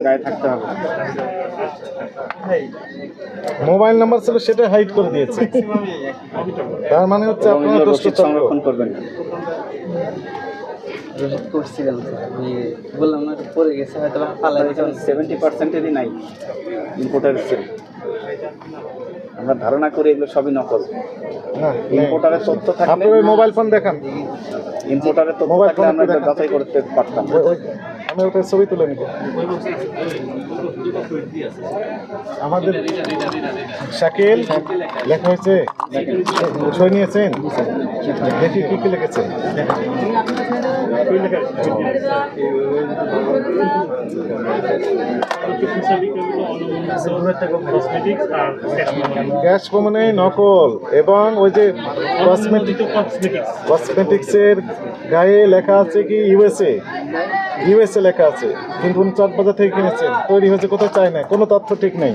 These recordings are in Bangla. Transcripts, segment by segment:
গায়ে থাকতে হবে। মোবাইল নাম্বার ছিল সেটা হাইড করে দিয়েছে। তার মানে হচ্ছে আপনার দোষটা সংরক্ষণ করবেন রসিদ করছিলাম বললাম না পড়ে গেছে হয়তো সেভেন্টি পার্সেন্টেরই নাই। ইম্পোর্টার আমরা ধারণা করি এগুলো সবই নকল। না ইম্পোর্টারের তথ্য থাকলে মোবাইল ফোন দেখান। ইম্পোর্টারের তথ্য মোবাইল ফোন আমরা একটু যাচাই করতে পারতাম। আমি ওটা ছবি তুলে নিব। আমাদের শাকিল, লেখা হয়েছে, সই নিয়েছেন? দেখি কি কি লিখেছেন গ্যাস কমনে নকল এবং ওই যে কসমেটিক কসমেটিক্সের গায়ে লেখা আছে কি ইউএসএ ইউএসএ লেখা আছে। কিন্তু উনি চকবাজার থেকে কিনেছেন। তৈরি হয়েছে কোথাও চায় না কোনো তথ্য ঠিক নেই।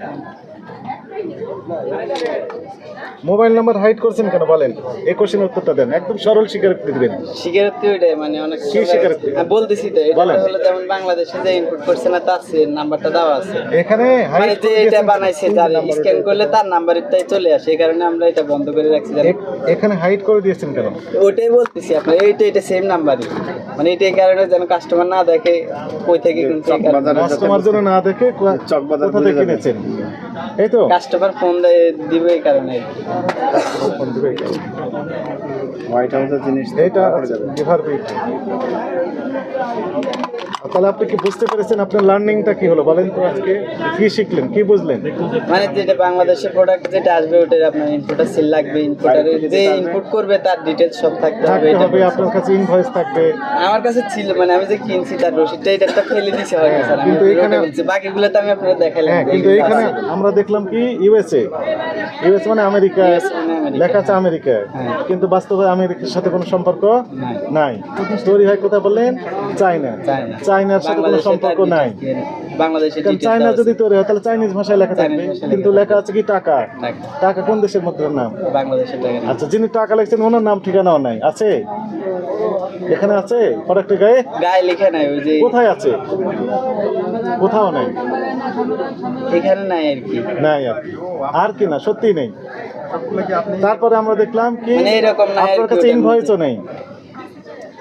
দেন। মোবাইল নাম্বার হাইড করছেন কেন বলেন? এই কোশ্চেনের উত্তরটা দেন। একদম সরল স্বীকারোক্তি দিবেন স্বীকারোক্তি ওইটাই মানে অনেক কি স্বীকারোক্তি? আমি বলতেছি তো এটা হলো যেমন বাংলাদেশে যে ইনপুট করছে না তার সে নাম্বারটা দেওয়া আছে। এখানে মানে হাইড যে এটা বানাইছে যার স্ক্যান করলে তার নাম্বারটাই চলে আসে এই কারণে আমরা এটা বন্ধ করে রাখছি। জানেন? এখানে হাইড করে দিয়েছেন কেন? ওইটাই বলতেছি আপনার এইটা এটা সেম নাম্বারই। মানে এইটাই কারণে যেন কাস্টমার না দেখে কই থেকে যাতে কাস্টমার জন্য না দেখে কোয়া- চকবাজার থেকে কিনেছেন? এই তো? কাস্টমার ফোন দেয় দিবে এই কারণে। হোয়াইট হাউসের জিনিস এটা বিট তাহলে আপনি কি বুঝতে পেরেছেন আপনার লার্নিংটা কি হলো? বলেন তো আজকে কি শিখলেন কি বুঝলেন? মানে যেটা বাংলাদেশের প্রোডাক্ট যেটা আসবে ওটার আপনার ইনপুটার সিল লাগবে ইনপুটারে যে ইনপুট করবে তার ডিটেলস সব থাকতে হবে এটা হবে আপনার কাছে ইনভয়েস থাকবে। আমার কাছে ছিল মানে আমি যে কিনছি তার রসিদটা এটা একটা ফেলে দিছে হয় স্যার কিন্তু এখানে- বলছি। বাকিগুলো তো আমি আপনাদের দেখাইলাম হ্যাঁ কিন্তু এখানে আমরা দেখলাম কি? ইউএসএ ইউএস মানে আমেরিকা। মানে আমেরিকা। লেখা আছে আমেরিকা। হ্যাঁ। কিন্তু বাস্তবে আমেরিকার সাথে কোনো সম্পর্ক নাই। নাই। তৈরি হয় কোথায় বললেন? চায়না। চায়না। চায়নার সাথে কোনো সম্পর্ক নাই। বাংলাদেশে চায়না যদি। তৈরি হয় তাহলে চাইনিজ ভাষায় লেখা থাকবে। কিন্তু লেখা আছে কি টাকা? টাকা। কোন দেশের মধ্যে নাম? বাংলাদেশের আচ্ছা যিনি টাকা লিখছেন ওনার নাম ঠিকানাও নাই। আছে? এখানে আছে? প্রোডাক্টের গায়ে? গায়ে লেখা নাই ওই যে কোথায় আছে? কোথাও নাই। এখানে নাই আর কি। নাই আর কি। আর কি না সত্যি নেই। তারপরে আমরা দেখলাম কি মানে আপনার কাছে ইনভয়েসও নেই।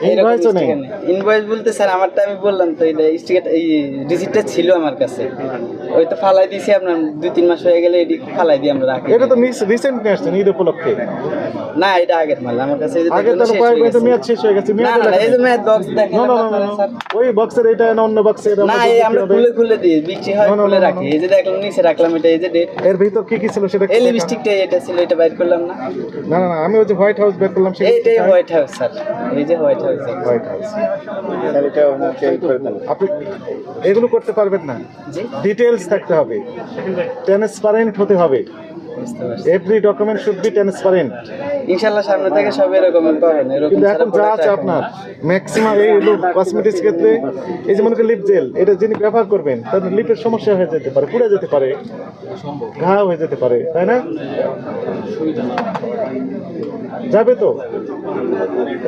ইনভয়েসও নেই? ইনভয়েস বলতে স্যার আমারটা আমি বললাম তো এটা স্টিকার এই রিসিপ্টটা ছিল আমার কাছে। ওই তো ফালাই দিয়েছি আপনার দুই তিন মাস হয়ে গেলে এটি ফালাই দিয়ে আমরা রাখি। এটা তো রিসেন্ট নিয়ে আসছেন ঈদ উপলক্ষে? না এটা আগের মাল আমার কাছে আগে শেষ কয়েক মাসে। মেয়াদ শেষ হয়ে গেছে না মেয়াদ না এই যে ম্যাথ বক্স দেখেন না না ওই বক্সের এটা না অন্য বক্সের না এই আমরা খুলে খুলে দিই বিক্রি হয় খুলে রাখি। এই যে দেখলাম নিচে রাখলাম এটা এই যে ডেট এর ভিতর কি কি ছিল সেটা এই লিপস্টিকটা এটা ছিল এটা বাইর করলাম না। না না আমি ওই যে হোয়াইট হাউস বের করলাম সেটা এইটাই হোয়াইট হাউস স্যার। এই যে হোয়াইট হাউস আপনি এগুলো করতে পারবেন না। ডিটেলস থাকতে হবে। ট্রান্সপারেন্ট হতে হবে। Every document should be transparent ইনশাল্লাহ সামনে থেকে সব এরকমের পাবেন এরকম কিন্তু এখন যা আছে আপনার ম্যাক্সিমাম এই কসমেটিক্স ক্ষেত্রে এই যে মনে করেন লিপ জেল এটা যিনি ব্যবহার করবেন তার লিপের সমস্যা হয়ে যেতে পারে পুড়ে যেতে পারে ঘা হয়ে যেতে পারে তাই না? যাবে তো?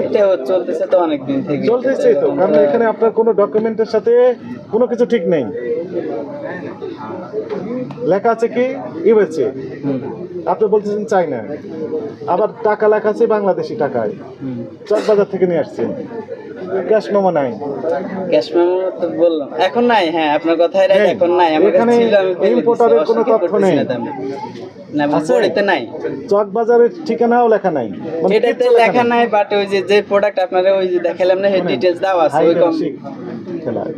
এটা চলতেছে তো অনেক দিন থেকে। চলতেছে তো কারণ এখানে আপনার কোনো ডকুমেন্টের সাথে কোনো কিছু ঠিক নেই। লেখা আছে কি? ইউএসএ। আপনি বলতেছেন চাইনা আবার টাকা লেখা আছে বাংলাদেশি টাকায়। চকবাজার থেকে নিয়ে আসছেন। ক্যাশ মেমো নাই। ক্যাশ মেমো তো বললাম। এখন নাই হ্যাঁ আপনার কথাই রাইট এখন নাই। আমার কাছে ছিল আমি এর কোনো তথ্য নেই। না আছে? নাই। চকবাজারের ঠিকানাও লেখা নাই। মানে এটাতে লেখা নাই। বাট ওই যে যে প্রোডাক্ট আপনারা ওই যে দেখালাম না সেই ডিটেলস দেওয়া আছে ওই কম খেলা। এর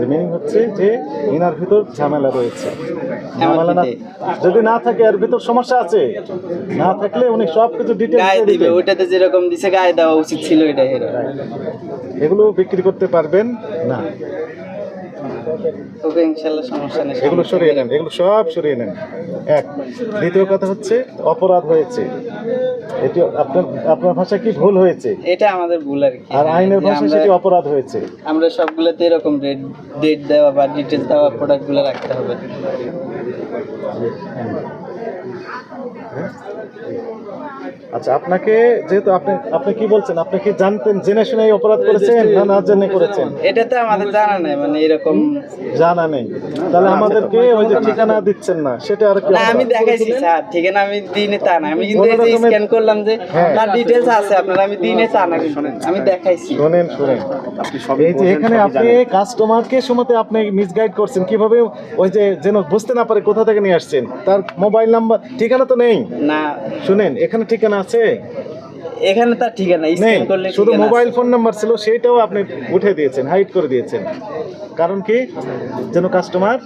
মিনিং হচ্ছে যে ইনার ভিতর ঝামেলা রয়েছে। ঝামেলা না যদি না থাকে এর ভিতর সমস্যা আছে। না থাকলে উনি সব কিছু ডিটেলস গায়ে দিবে ওইটাতে যেরকম দিছে গায়ে দেওয়া উচিত ছিল এটা এগুলো বিক্রি করতে পারবেন না। ওকে ইনশাল্লাহ সমস্যা নেই এগুলো সরিয়ে নেন এগুলো সব সরিয়ে নেন। এক। দ্বিতীয় কথা হচ্ছে অপরাধ হয়েছে। এটি আপনার আপনার ভাষা কি ভুল হয়েছে? এটা আমাদের ভুল আর কি। আর আইনের ভাষায় সেটি অপরাধ হয়েছে। আমরা সবগুলোতে এরকম রেট ডেট দেওয়া বা ডিটেলস দেওয়া প্রোডাক্টগুলো রাখতে হবে। আচ্ছা আপনাকে যেহেতু আপনি আপনি কি বলছেন? আপনি কি জানতেন জেনে শুনে এই অপরাধ করেছেন না না জেনে করেছেন? এটা তো আমাদের জানা নাই মানে এরকম জানা নেই। তাহলে আমাদেরকে ওই যে ঠিকানা দিচ্ছেন না সেটা আর কি না আমি দেখাইছি স্যার ঠিকানা আমি দিনে তা না। আমি কিন্তু কোনো রকমের- স্ক্যান করলাম যে হ্যাঁ। তার ডিটেলস আছে আপনার আমি দিনে তা না কিন্তু। আমি দেখাইছি। শোনেন শোনেন। আপনি সবই এই যে এখানে আপনি কাস্টমারকে সময়তে আপনি মিসগাইড করছেন কীভাবে ওই যে যেন বুঝতে না পারে কোথা থেকে নিয়ে আসছেন তার মোবাইল নাম্বার ঠিকানা তো নেই। না। শুনেন এখানে ঠিকানা আছে? এখানে তার ঠিকানা স্ক্যান করলে শুধু মোবাইল ফোন নাম্বার ছিল সেইটাও আপনি উঠে দিয়েছেন হাইড করে দিয়েছেন। কারণ কি? যেন কাস্টমার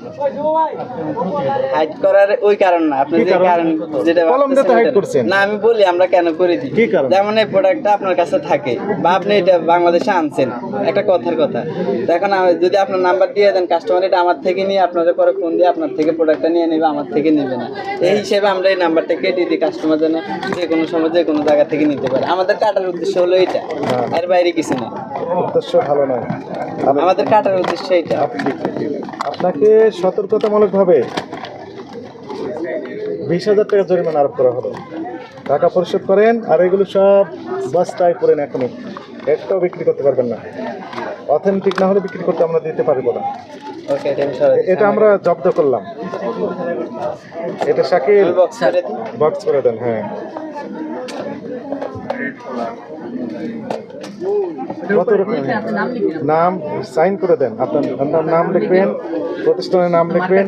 হাইড করার ওই কারণ না আপনি যে কারণ? যেটা কলম দিয়ে ওটা- করছেন। না আমি বলি আমরা কেন করে দিই? কি কারণ? যেমন এই প্রোডাক্টটা আপনার কাছে থাকে বা আপনি এটা বাংলাদেশে আনছেন একটা কথার কথা। এখন যদি আপনার নাম্বার দিয়ে দেন কাস্টমার এটা আমার থেকে নিয়ে আপনাদের পরে ফোন দিয়ে আপনার থেকে প্রোডাক্টটা নিয়ে নেবে আমার থেকে নেবে না। এই হিসেবে আমরা এই নাম্বারটা কেটে দিই কাস্টমার যেন যে কোনো সময় যে কোনো জায়গা থেকে নিতে পারে। আমাদের কাটার উদ্দেশ্য হলো এটা হ্যাঁ। আর বাইরে কিছু না। উদ্দেশ্য ভালো নয়। আমাদের কাটার উদ্দেশ্য এটা আপনাকে সতর্কতামূলকভাবে বিশ হাজার টাকা জরিমানা আরোপ করা হলো। টাকা পরিশোধ করেন আর এগুলো সব বস্তায় করেন এখনই। একটাও বিক্রি করতে পারবেন না। অথেন্টিক না হলে বিক্রি করতে আমরা দিতে পারব না। ওকে এটা আমরা জব্দ করলাম। এটা শাকিল বক্স করে বক্স করে দেন হ্যাঁ। নাম সাইন করে দেন। আপনার আপনার নাম লিখবেন প্রতিষ্ঠানের নাম লিখবেন।